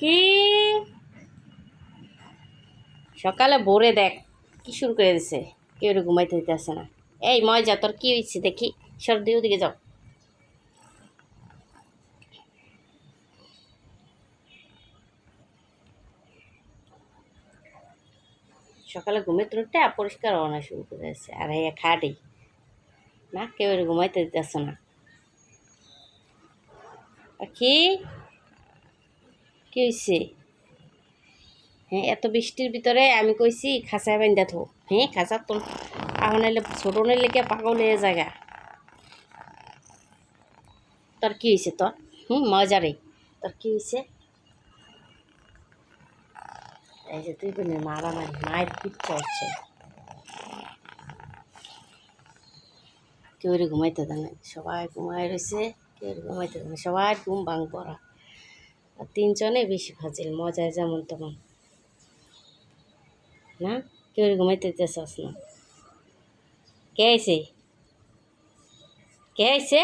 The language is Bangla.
কি? সকালে ভোরে দেখ, কি শুরু করে দিছে? কেউ ঘুমাইতে দিতেছে না। এই মজা তোর কি হয়েছে দেখি? সর্দি ওদিকে যাও। সকালে ঘুমে তুলতে পরিষ্কার হওয়া শুরু করে দিয়েছে আর এই খাটি। না, কেউ ঘুমাইতে দিতেছে না। কি? কি হয়েছে হ্যাঁ এত বৃষ্টির ভিতরে আমি কইছি খাঁচায় বান্ধা থো। হ্যাঁ খাঁচা তো এখন এলে ছোট লেগে পাগল হয়ে জায়গা তোর কি হয়েছে তোর? হুম মজারে তোর কি হয়েছে এই যে তুই বলি মারামারি, মায়ের পিচ্ছা হচ্ছে কেউ ঘুমাইতে দেয় সবাই ঘুমাই রয়েছে কেউ ঘুমাইতে দেয় সবাই ঘুম ভাঙ পড়া। আর তিনজনে বেশি ফাজিল মজায় যেমন তেমন। না? কেউ ঘুমাইতে চাস না। কে আছে কে আইছে?